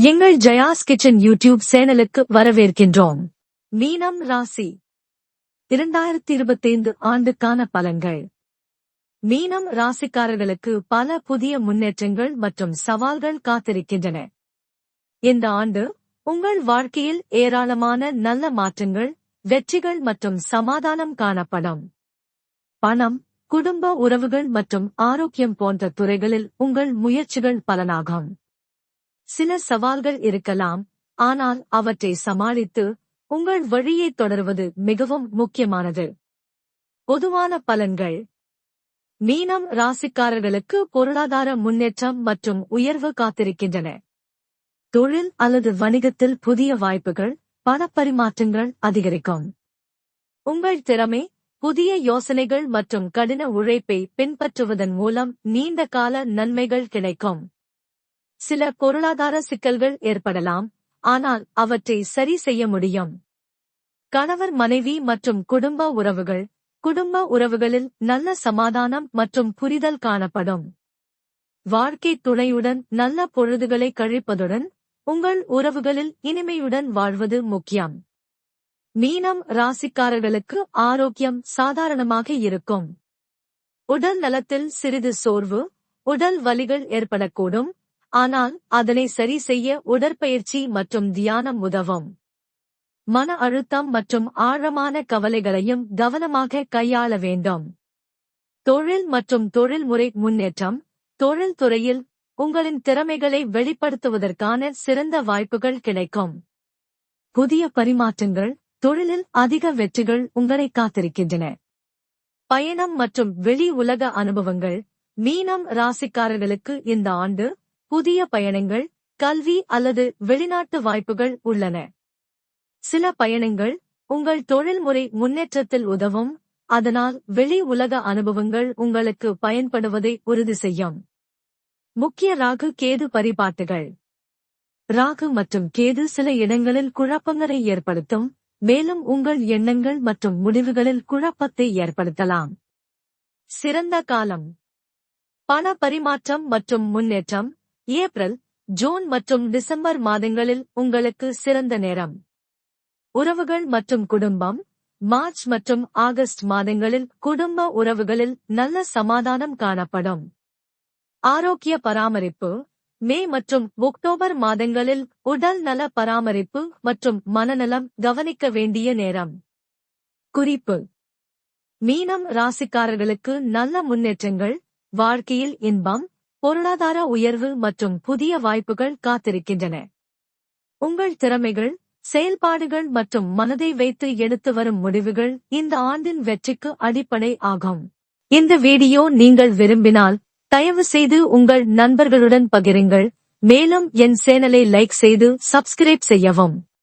எங்கள் Jaya's kitchen YouTube சேனலுக்கு வரவேற்கின்றோம். மீனம் ராசி. இரண்டாயிரத்தி இருபத்தைந்து ஆண்டுக்கான பலன்கள். மீனம் ராசிக்காரர்களுக்கு பல புதிய முன்னேற்றங்கள் மற்றும் சவால்கள் காத்திருக்கின்றன. இந்த ஆண்டு உங்கள் வாழ்க்கையில் ஏராளமான நல்ல மாற்றங்கள் வெற்றிகள் மற்றும் சமாதானம் காணப்படும். பணம் குடும்ப உறவுகள் மற்றும் ஆரோக்கியம் போன்ற துறைகளில் உங்கள் முயற்சிகள் பலனாகும். சில சவால்கள் இருக்கலாம் ஆனால் அவற்றை சமாளித்து உங்கள் வழியை தொடர்வது மிகவும் முக்கியமானது. பொதுவான பலன்கள். மீனம் ராசிக்காரர்களுக்கு பொருளாதார முன்னேற்றம் மற்றும் உயர்வு காத்திருக்கின்றன. தொழில் அல்லது வணிகத்தில் புதிய வாய்ப்புகள் பணப்பரிமாற்றங்கள் அதிகரிக்கும். உங்கள் திறமை புதிய யோசனைகள் மற்றும் கடின உழைப்பை பின்பற்றுவதன் மூலம் நீண்ட கால நன்மைகள் கிடைக்கும். சில பொருளாதார சிக்கல்கள் ஏற்படலாம். ஆனால் அவற்றை சரி செய்ய முடியும். கணவர் மனைவி மற்றும் குடும்ப உறவுகள். குடும்ப உறவுகளில் நல்ல சமாதானம் மற்றும் புரிதல் காணப்படும். வாழ்க்கை துணையுடன் நல்ல பொழுதுகளை கழிப்பதுடன் உங்கள் உறவுகளில் இனிமையுடன் வாழ்வது முக்கியம். மீனம் ராசிக்காரர்களுக்கு ஆரோக்கியம் சாதாரணமாக இருக்கும். உடல் நலத்தில் சிறிது சோர்வு உடல் வலிகள் ஏற்படக்கூடும். ஆனால் அதனை சரி செய்ய உடற்பயிற்சி மற்றும் தியானம் உதவும். மன அழுத்தம் மற்றும் ஆழமான கவலைகளையும் கவனமாக கையாள வேண்டும். தொழில் மற்றும் தொழில்முறை முன்னேற்றம் தொழில் துறையில் உங்களின் திறமைகளை வெளிப்படுத்துவதற்கான சிறந்த வாய்ப்புகள் கிடைக்கும். புதிய பரிமாற்றங்கள் தொழிலில் அதிக வெற்றிகள் உங்களை காத்திருக்கின்றன. பயணம் மற்றும் வெளி உலக அனுபவங்கள் மீனம் ராசிக்காரர்களுக்கு இந்த ஆண்டு புதிய பயணங்கள் கல்வி அல்லது வெளிநாட்டு வாய்ப்புகள் உள்ளன. சில பயணங்கள் உங்கள் தொழில்முறை முன்னேற்றத்தில் உதவும் அதனால் வெளி உலக அனுபவங்கள் உங்களுக்கு பயன்படுவதை உறுதி செய்யும். முக்கிய ராகு கேது பரிபாட்டுகள். ராகு மற்றும் கேது சில இடங்களில் குழப்பங்களை ஏற்படுத்தும் மேலும் உங்கள் எண்ணங்கள் மற்றும் முடிவுகளில் குழப்பத்தை ஏற்படுத்தலாம். சிறந்த காலம். பண பரிமாற்றம் மற்றும் முன்னேற்றம். ஏப்ரல் ஜூன் மற்றும் டிசம்பர் மாதங்களில் உங்களுக்கு சிறந்த நேரம். உறவுகள் மற்றும் குடும்பம் மார்ச் மற்றும் ஆகஸ்ட் மாதங்களில் குடும்ப உறவுகளில் நல்ல சமாதானம் காணப்படும். ஆரோக்கிய பராமரிப்பு மே மற்றும் ஒக்டோபர் மாதங்களில் உடல் நல பராமரிப்பு மற்றும் மனநலம் கவனிக்க வேண்டிய நேரம். குறிப்பு. மீனம் ராசிக்காரர்களுக்கு நல்ல முன்னேற்றங்கள் வாழ்க்கையில் இன்பம் பொருளாதார உயர்வு மற்றும் புதிய வாய்ப்புகள் காத்திருக்கின்றன. உங்கள் திறமைகள் செயல்பாடுகள் மற்றும் மனதை வைத்து எடுத்து வரும் முடிவுகள் இந்த ஆண்டின் வெற்றிக்கு அடிப்படை ஆகும். இந்த வீடியோ நீங்கள் விரும்பினால் தயவு செய்து உங்கள் நண்பர்களுடன் பகிருங்கள். மேலும் என் சேனலை லைக் செய்து சப்ஸ்கிரைப் செய்யவும்.